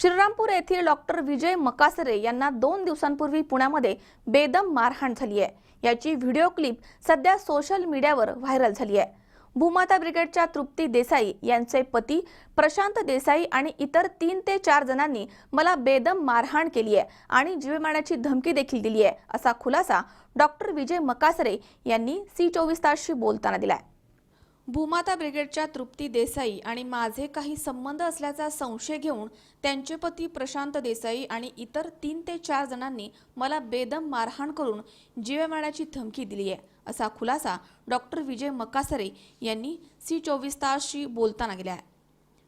श्रीरामपूर येथील डॉक्टर विजय मकासरे यांना दोन दिवसांपूर्वी पुण्यामध्ये बेदम मारहाण झाली आहे. याची व्हिडिओ क्लिप सध्या सोशल मीडियावर व्हायरल झाली आहे. भूमाता ब्रिगेडच्या तृप्ती देसाई यांचे पती प्रशांत देसाई आणि इतर तीन ते चार जणांनी मला बेदम मारहाण केली आहे आणि जीव मारण्याची धमकी देखील दिली आहे असा खुलासा डॉक्टर विजय मकासरे यांनी सी चोवीस तासशी बोलताना दिलाय. भूमाता ब्रिगेडच्या तृप्ती देसाई आणि माझे काही संबंध असल्याचा संशय घेऊन त्यांचे पती प्रशांत देसाई आणि इतर तीन ते चार जणांनी मला बेदम मारहाण करून जीवे मारण्याची धमकी दिली आहे असा खुलासा डॉक्टर विजय मकासरे यांनी सी चोवीस तासशी बोलताना केला आहे.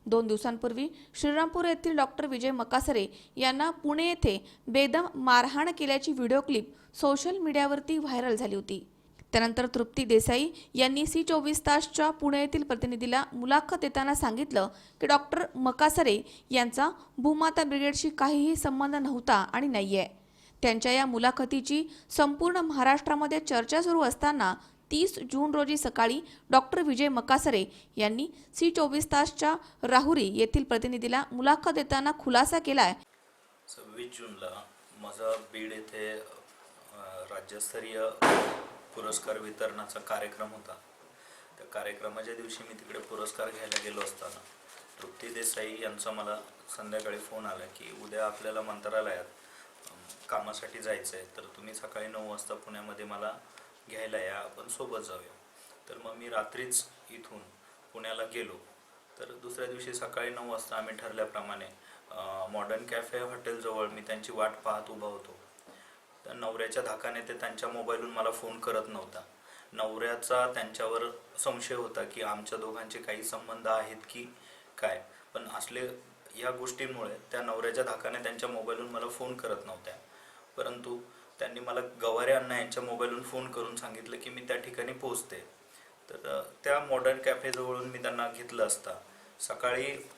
दोन दिवसांपूर्वी श्रीरामपूर येथील डॉक्टर विजय मकासरे यांना पुणे येथे बेदम मारहाण केल्याची व्हिडिओ क्लिप सोशल मीडियावरती व्हायरल झाली होती. त्यानंतर तृप्ती देसाई यांनी सी चोवीस तासच्या पुणे येथील प्रतिनिधीला मुलाखत देताना सांगितलं की डॉक्टर मकासरे यांचा भूमाता ब्रिगेडशी काहीही संबंध नव्हता आणि नाहीये. त्यांच्या या मुलाखतीची संपूर्ण महाराष्ट्रामध्ये चर्चा सुरू असताना तीस जून रोजी सकाळी डॉक्टर विजय मकासरे यांनी सी चोवीस तासच्या राहुरी येथील प्रतिनिधीला मुलाखत देताना खुलासा केलाय. सव्वीस जूनला माझा बीड येथे राज्यस्तरीय पुरस्कार वितरणाचा कार्यक्रम होता. त्या कार्यक्रमाच्या दिवशी मी तिकडे पुरस्कार घ्यायला गेलो असताना तृप्ती देसाई यांचा मला संध्याकाळी फोन आला की उद्या आपल्याला मंत्रालयात कामासाठी जायचं आहे तर तुम्ही सकाळी नऊ वाजता पुण्यामध्ये मला घ्यायला या आपण सोबत जाऊया. तर मग मी रात्रीच इथून पुण्याला गेलो. तर दुसऱ्या दिवशी सकाळी नऊ वाजता आम्ही ठरल्याप्रमाणे मॉडर्न कॅफे हॉटेलजवळ मी त्यांची वाट पाहत उभा होतो. तर नवऱ्याच्या धाकाने ते त्यांच्या मोबाईलहून मला फोन करत नव्हता. नवऱ्याचा त्यांच्यावर संशय होता की आमच्या दोघांचे काही संबंध आहेत की काय? पण असले या गोष्टींमुळे त्या नवऱ्याच्या धाकाने त्यांच्या मोबाईलहून मला फोन करत नव्हत्या. परंतु त्यांनी मला गवारे अण्णा यांच्या मोबाईलहून फोन करून सांगितलं की मी त्या ठिकाणी पोहोचते. तर त्या मॉडर्न कॅफेजवळून मी त्यांना घेतलं असता. सकाळी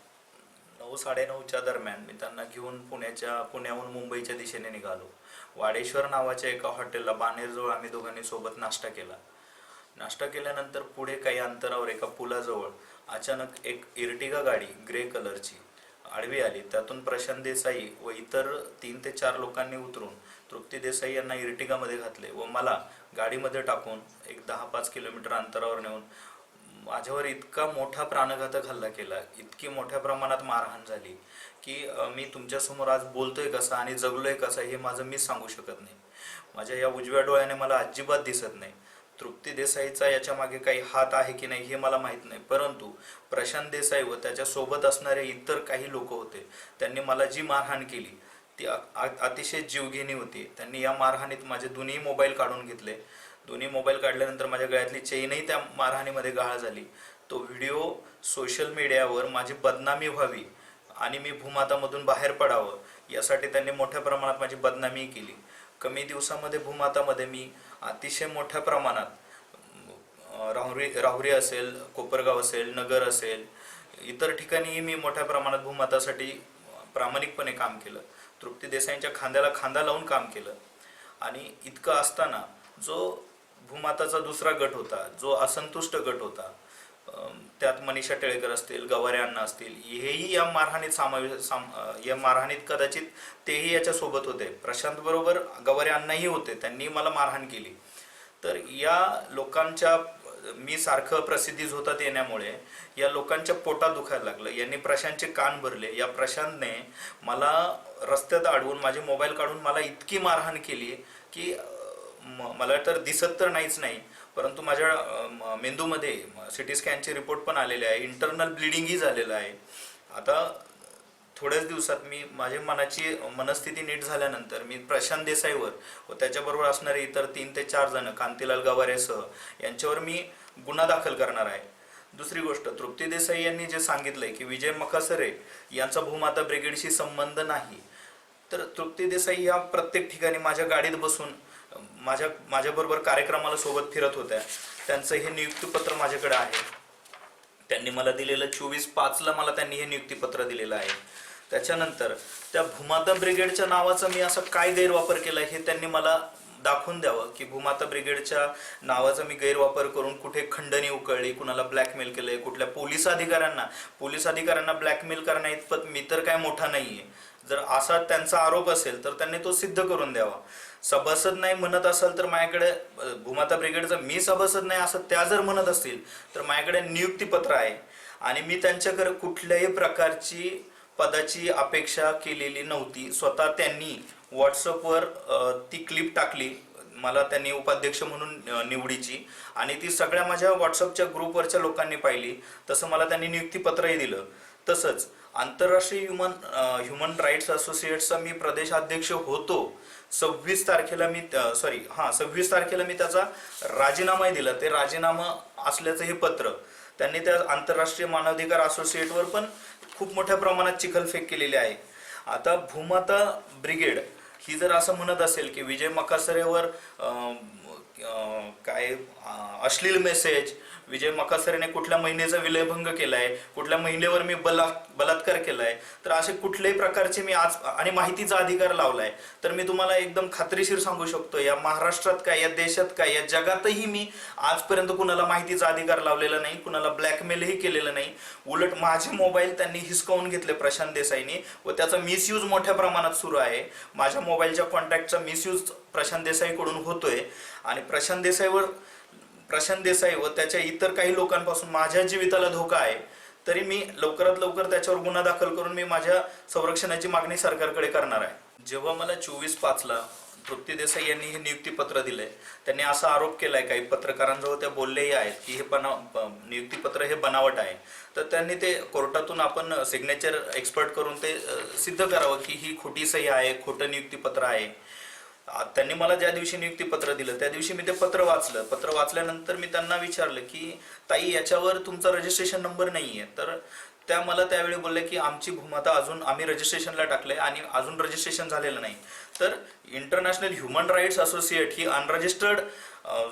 नऊ साडेनऊच्या दरम्यान मी त्यांना घेऊन पुण्याच्या पुण्याहून मुंबईच्या दिशेने निघालो. वाडेश्वर नावाच्या एका हॉटेलला बाणेरजवळ आम्ही दोघांनी सोबत नाश्ता केला. नाश्ता केल्यानंतर पुढे काही अंतरावर एका पुलाजवळ अचानक एक इर्टिगा गाडी ग्रे कलरची आडवी आली. त्यातून प्रशांत देसाई व इतर तीन ते चार लोकांनी उतरून तृप्ती देसाई यांना इर्टिगामध्ये घातले व मला गाडीमध्ये टाकून एक दहा पाच किलोमीटर अंतरावर नेऊन माझ्यावर इतका मोठा प्राणघातक हल्ला केला इतकी मोठ्या प्रमाणात मारहाण झाली की मी तुमच्यासमोर आज बोलतोय कसा आणि जगलोय कसा हे माझं मीच सांगू शकत नाही. माझ्या या उजव्या डोळ्याने मला अजिबात दिसत नाही. तृप्ती देसाईचा याच्या मागे काही हात आहे की नाही हे मला माहीत नाही. परंतु प्रशांत देसाई व त्याच्यासोबत असणारे इतर काही लोक होते. त्यांनी मला जी मारहाण केली ती अतिशय जीवघेणी होती. त्यांनी या मारहाणीत माझे दोन्ही मोबाईल काढून घेतले. दोन्ही मोबाईल काढल्यानंतर माझ्या गळ्यातली चेनही त्या मारहाणीमध्ये गाळ झाली. तो व्हिडिओ सोशल मीडियावर माझी बदनामी व्हावी आणि मी भूमातामधून बाहेर पडावं यासाठी त्यांनी मोठ्या प्रमाणात माझी बदनामी केली. कमी दिवसामध्ये भूमातामध्ये मी अतिशय मोठ्या प्रमाणात राहुरी राहुरी असेल कोपरगाव असेल नगर असेल इतर ठिकाणीही मी मोठ्या प्रमाणात भूमातासाठी प्रामाणिकपणे काम केलं. तृप्ती देसाईंच्या खांद्याला खांदा लावून काम केलं. आणि इतकं असताना जो भूमाताचा दुसरा गट होता जो असंतुष्ट गट होता. त्यात मनीषा टेळेकर असतील गवारे अण्णा असतील हेही या मारहाणीत सामावेश साम या मारहाणीत कदाचित तेही याच्या सोबत होते. प्रशांत बरोबर गवारे अण्णाही होते त्यांनी मला मारहाण केली. तर या लोकांच्या मी सारखं प्रसिद्धी होतात येण्यामुळे या लोकांच्या पोटात दुखायला लागलं. यांनी प्रशांतचे कान भरले. या प्रशांतने मला रस्त्यात अडवून माझे मोबाईल काढून मला इतकी मारहाण केली की मला तर दिसत तर नाहीच नाही परंतु माझ्या मेंदूमध्ये सिटी स्कॅनचे रिपोर्ट पण आलेले आहे इंटरनल ब्लिडिंगही झालेलं आहे. आता थोड्याच दिवसात मी माझ्या मनाची मनस्थिती नीट झाल्यानंतर मी प्रशांत देसाईवर व त्याच्याबरोबर असणारे इतर तीन ते चार जण कांतीलाल गवारेसह यांच्यावर मी गुन्हा दाखल करणार आहे. दुसरी गोष्ट तृप्ती देसाई यांनी जे सांगितलंय की विजय मकासरे यांचा भूमाता ब्रिगेडशी संबंध नाही तर तृप्ती देसाई या प्रत्येक ठिकाणी माझ्या गाडीत बसून माझ्या माझ्याबरोबर कार्यक्रमाला सोबत फिरत होत्या. त्यांचं हे नियुक्तीपत्र माझ्याकडे आहे. त्यांनी मला दिलेलं चोवीस पाचला मला त्यांनी हे नियुक्तीपत्र दिलेलं आहे. त्याच्यानंतर त्या भूमाता ब्रिगेडच्या नावाचा मी असा काय गैरवापर केला हे त्यांनी मला दाखवून द्यावं की भूमाता ब्रिगेडच्या नावाचा मी गैरवापर करून कुठे खंडणी उकळली कुणाला ब्लॅकमेल केलंय कुठल्या पोलीस अधिकाऱ्यांना पोलीस अधिकाऱ्यांना ब्लॅकमेल करण्या इतपत मी तर काय मोठा नाहीये. जर असा त्यांचा आरोप असेल तर त्यांनी तो सिद्ध करून द्यावा. सभासद नाही म्हणत असाल तर माझ्याकडे भूमाता ब्रिगेडचा मी सभासद नाही असं त्या जर म्हणत असतील तर माझ्याकडे नियुक्तीपत्र आहे. आणि मी त्यांच्याकडे कुठल्याही प्रकारची पदाची अपेक्षा केलेली नव्हती. स्वतः त्यांनी व्हॉट्सअपवर ती क्लिप टाकली मला त्यांनी उपाध्यक्ष म्हणून निवडीची. आणि ती सगळ्या माझ्या व्हॉट्सअपच्या ग्रुपवरच्या लोकांनी पाहिली. तसं मला त्यांनी नियुक्तीपत्रही दिलं. तसंच आंतरराष्ट्रीय ह्युमन ह्युमन राईट्स असोसिएटचा मी प्रदेशाध्यक्ष होतो. सव्वीस तारखेला मी सॉरी हां सव्वीस तारखेला मी त्याचा राजीनामाही दिला. ते राजीनामा असल्याचं हे पत्र. त्यांनी त्या आंतरराष्ट्रीय मानवाधिकार असोसिएटवर पण खूप मोठ्या प्रमाणात चिखलफेक केलेली आहे. आता भूमाता ब्रिगेड ही जर असं म्हणत असेल की विजय मकासरेवर काय अश्लील मेसेज विजय मकासरेने कुठल्या महिलेचा विलयभंग केलाय? कुठल्या महिलेवर मी बला बलात्कार केलाय? तर असे कुठल्याही प्रकारचे मी आज आणि माहितीचा अधिकार लावलाय. तर मी तुम्हाला एकदम खात्रीशीर सांगू शकतो या महाराष्ट्रात काय या देशात काय या जगातही मी आजपर्यंत कुणाला माहितीचा अधिकार लावलेला नाही कुणाला ब्लॅकमेलही केलेलं नाही. उलट माझे मोबाईल त्यांनी हिसकावून घेतले प्रशांत देसाईने व त्याचा मिसयूज मोठ्या प्रमाणात सुरू आहे. माझ्या मोबाईलच्या कॉन्टॅक्टचा मिसयूज प्रशांत देसाईकडून होतोय. आणि प्रशांत देसाईवर प्रशांत देसाई व त्याच्या इतर काही लोकांपासून माझ्या जीविताला धोका आहे तरी मी लवकरात लवकर त्याच्यावर गुन्हा दाखल करून मी माझ्या संरक्षणाची मागणी सरकारकडे करणार आहे. जेव्हा मला चोवीस पाचला तृप्ती देसाई यांनी हे नियुक्तीपत्र दिलंय त्यांनी असा आरोप केलाय काही पत्रकारांजवळ त्या बोललेही आहेत की हे बनाव नियुक्तीपत्र हे बनावट आहे. तर त्यांनी ते कोर्टातून आपण सिग्नेचर एक्सपर्ट करून ते सिद्ध करावं की ही खोटी सही आहे खोटं नियुक्तीपत्र आहे. त्यांनी मला ज्या दिवशी नियुक्तीपत्र दिलं त्या दिवशी मी ते पत्र वाचलं. पत्र वाचल्यानंतर मी त्यांना विचारलं की ताई याच्यावर तुमचा रजिस्ट्रेशन नंबर नाहीये. तर त्या मला त्यावेळी बोलल्या की आमची भूमाता अजून आम्ही रजिस्ट्रेशनला टाकलंय आणि अजून रजिस्ट्रेशन झालेलं नाही. तर इंटरनॅशनल ह्युमन राईट्स असोसिएट ही अनरजिस्टर्ड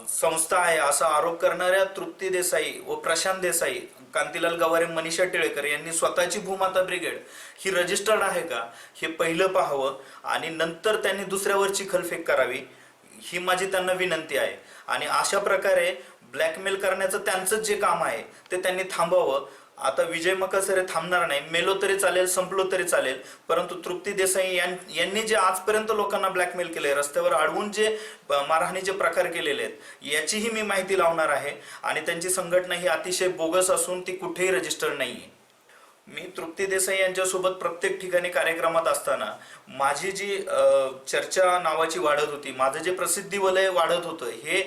संस्था आहे असा आरोप करणाऱ्या तृप्ती देसाई व प्रशांत देसाई कांतीलाल गवारे मनीषा टिळेकर यांनी स्वतःची भूमाता ब्रिगेड ही रजिस्टर्ड आहे का हे पहिलं पाहावं आणि नंतर त्यांनी दुसऱ्यावरची खलफेक करावी ही माझी त्यांना विनंती आहे. आणि अशा प्रकारे ब्लॅकमेल करण्याचं त्यांचं जे काम आहे ते त्यांनी थांबवावं. आता विजय मकसरे थांबणार नाही. मेलो तरी चालेल संपलो तरी चालेल. परंतु तृप्ती देसाई यां- यांनी जे आजपर्यंत लोकांना ब्लॅकमेल केले रस्त्यावर अडवून जे मारहाणीचे प्रकार केलेले आहेत याचीही मी माहिती लावणार आहे. आणि त्यांची संघटना ही अतिशय बोगस असून ती कुठेही रजिस्टर्ड नाहीये. मी तृप्ती देसाई यांच्यासोबत प्रत्येक ठिकाणी कार्यक्रमात असताना माझी जी चर्चा नावाची वाढत होती माझं जे प्रसिद्धी वलय वाढत होतं हे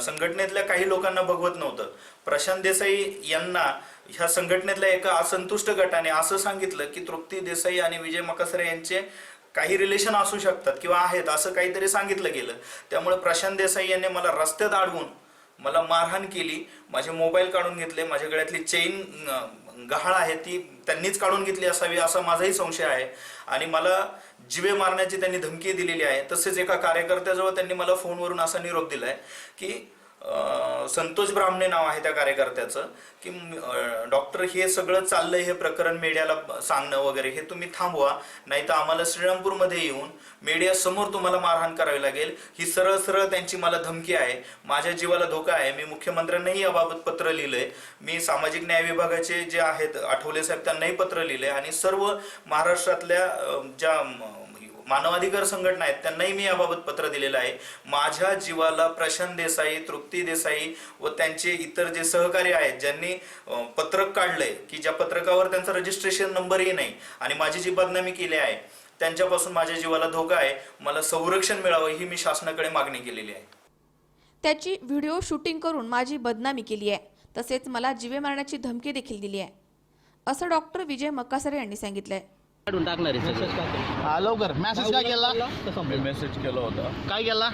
संघटनेतल्या काही लोकांना बघवत नव्हतं. प्रशांत देसाई यांना ह्या संघटनेतल्या एका असंतुष्ट गटाने असं सांगितलं की तृप्ती देसाई आणि विजय मकसरे यांचे काही रिलेशन असू शकतात किंवा आहेत असं काहीतरी सांगितलं गेलं. त्यामुळे प्रशांत देसाई यांनी मला रस्त्यात अडवून मला मारहाण केली माझे मोबाईल काढून घेतले माझ्या गळ्यातली चेन गहाळ आहे ती त्यांनीच काढून घेतली असावी असा माझाही संशय आहे. आणि मला जिवे मारण्याची त्यांनी धमकी दिलेली आहे. तसेच एका कार्यकर्त्याजवळ त्यांनी मला फोनवरून असा निरोप दिलाय की संतोष ब्राह्मणे नाव आहे त्या कार्यकर्त्याचं की डॉक्टर हे सगळं चाललंय हे प्रकरण मीडियाला सांगणं वगैरे हे तुम्ही थांबवा. नाही तर आम्हाला श्रीरामपूरमध्ये येऊन मीडिया समोर तुम्हाला मारहाण करावी लागेल. ही सरळ सरळ त्यांची मला धमकी आहे. माझ्या जीवाला धोका आहे. मी मुख्यमंत्र्यांनाही याबाबत पत्र लिहिलंय. मी सामाजिक न्याय विभागाचे जे आहेत आठवले साहेब त्यांनाही पत्र लिहिलंय. आणि सर्व महाराष्ट्रातल्या ज्या मानवाधिकार संघटना आहेत त्यांनाही मी याबाबत पत्र दिलेलं आहे. माझ्या जीवाला प्रशांत देसाई तृप्ती देसाई व त्यांचे इतर जे सहकारी आहेत ज्यांनी पत्रक काढलंय की ज्या पत्रकावर त्यांचा रजिस्ट्रेशन नंबरही नाही आणि माझी जी बदनामी केली आहे त्यांच्यापासून माझ्या जीवाला धोका आहे मला संरक्षण मिळावं ही मी शासनाकडे मागणी केलेली आहे. त्याची व्हिडिओ शूटिंग करून माझी बदनामी केली आहे तसेच मला जीवे मारण्याची धमकी देखील दिली आहे. असं डॉक्टर विजय मक्कासरे यांनी सांगितलंय. काढून टाकणार आहे सगळं. हा लवकर. मेसेज काय केला? मी मेसेज केला होता. काय केला?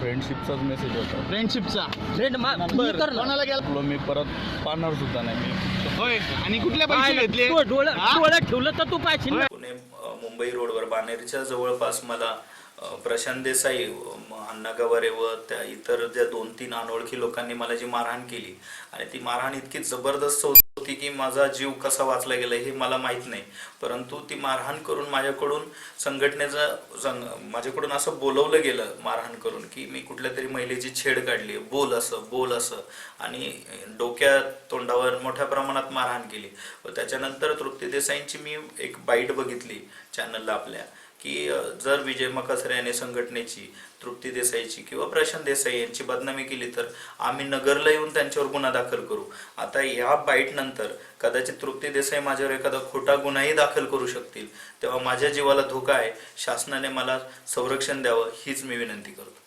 फ्रेंडशिपचाच मेसेज होता. फ्रेंडशिपचा फ्रेंड मा- मी कर ना. कोणाला आपलं मी परत पाहणार सुद्धा नाही मी. होय. आणि कुठले पैसे पाहिलं, घेतले? डोळं- डोळं हा? डोळं ठेवलं तर तू पाहिजे ना. पुणे अ, मुंबई रोडवर बानेरच्या जवळपास मला अ, प्रशांत देसाई व म, अण्णा गवारे व त्या इतर ज्या दोन तीन अनोळखी लोकांनी मला जी मारहाण केली आणि ती मारहाण इतकी जबरदस्त होती. होती की माझा जीव कसा वाचला गेला हे मला माहीत नाही. परंतु ती मारहाण करून माझ्याकडून संघटनेचं संग माझ्याकडून असं बोलवलं गेलं मारहाण करून की मी कुठल्या तरी महिलेची छेड काढली. बोल असं बोल असं. आणि डोक्या तोंडावर मोठ्या प्रमाणात मारहाण केली. व त्याच्यानंतर तृप्ती देसाईंची मी एक बाईट बघितली चॅनलला आपल्या. की जर विजय मकासरे याने संघटनेची तृप्ती देसाईची किंवा प्रशांत देसाई यांची बदनामी केली तर आम्ही नगरला येऊन त्यांच्यावर गुन्हा दाखल करू. आता या बाईट नंतर कदाचित तृप्ती देसाई माझ्यावर एखादा खोटा गुन्हाही दाखल करू शकतील. तेव्हा माझ्या जीवाला धोका आहे. शासनाने मला संरक्षण द्यावं हीच मी विनंती करतो.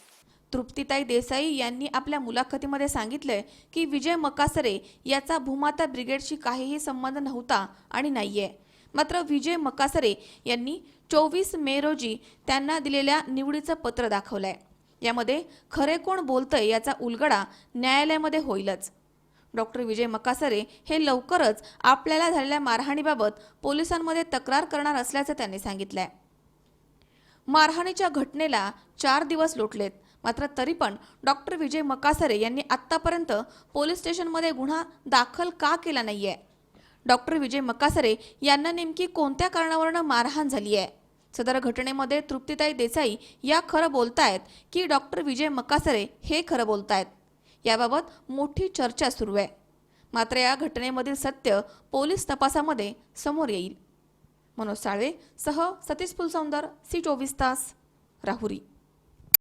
तृप्तीताई देसाई यांनी आपल्या मुलाखतीमध्ये सांगितलंय की विजय मकासरे याचा भूमाता ब्रिगेडशी काहीही संबंध नव्हता आणि नाहीये. मात्र विजय मकासरे यांनी चोवीस मे रोजी त्यांना दिलेल्या निवडीचं पत्र दाखवलंय. यामध्ये खरे कोण बोलतंय याचा उलगडा न्यायालयामध्ये होईलच. डॉक्टर विजय मकासरे हे लवकरच आपल्याला झालेल्या मारहाणीबाबत पोलिसांमध्ये तक्रार करणार असल्याचं त्यांनी सांगितलंय. मारहाणीच्या घटनेला चार दिवस लोटलेत. मात्र तरी पण डॉक्टर विजय मकासरे यांनी आत्तापर्यंत पोलीस स्टेशनमध्ये गुन्हा दाखल का केला नाहीये? डॉक्टर विजय मकासरे यांना नेमकी कोणत्या कारणावरनं मारहाण झाली आहे? सदर घटनेमध्ये तृप्तीताई देसाई या खरं बोलतायत की डॉक्टर विजय मकासरे हे खरं बोलतायत. याबाबत मोठी चर्चा सुरू आहे. मात्र या घटनेमधील सत्य पोलीस तपासामध्ये समोर येईल. मनोज साळवे सह सतीश फुलसौंदर सी चोवीस तास राहुरी.